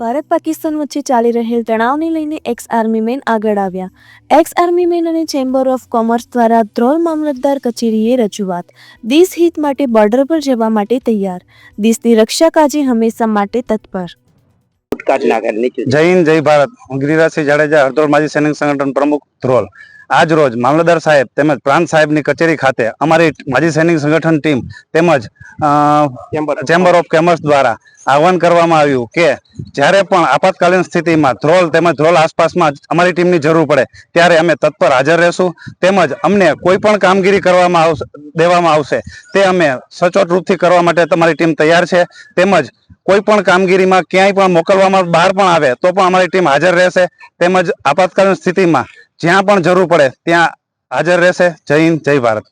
ભારત પાકિસ્તાન વચ્ચે ચાલી રહેલ તણાવને લઈને એક્સ આર્મીમેન આગળ આવ્યા. એક્સ આર્મીમેન અને ચેમ્બર ઓફ કોમર્સ દ્વારા ધ્રોલ મામલતદાર કચેરીએ રજૂઆત. દેશ હિત માટે બોર્ડર પર જવા માટે તૈયાર. દેશની રક્ષા કાજે હંમેશા માટે તત્પર. જય હિન્દ જય ભારત. હું ગિરિરાજસિંહ જાડેજા હરદોલ માજી સૈનિક સંગઠન પ્રમુખ ધ્રોલ આજ રોજ મામલતદાર સાહેબ તેમજ પ્રાંત સાહેબની કચેરી ખાતે અમારી માજી સૈનિક સંગઠન ટીમ તેમજ ચેમ્બર ઓફ કોમર્સ દ્વારા આહવાન કરવામાં આવ્યું કે જ્યારે પણ આપાતકાલીન સ્થિતિમાં ધ્રોલ તેમજ ધ્રોલ આસપાસમાં અમારી ટીમની જરૂર પડે ત્યારે અમે તત્પર હાજર રહેશું. તેમજ અમને કોઈ પણ કામગીરી કરવામાં આવશે દેવામાં આવશે તે અમે સચોટ રૂપથી કરવા માટે તમારી ટીમ તૈયાર છે. તેમજ કોઈ પણ કામગીરીમાં ક્યાંય પણ મોકલવામાં બહાર પણ આવે તો પણ અમારી ટીમ હાજર રહેશે. તેમજ આપાતકાલીન સ્થિતિમાં જ્યાં પણ જરૂર પડે ત્યાં હાજર રહેશે. જય હિન્દ જય ભારત.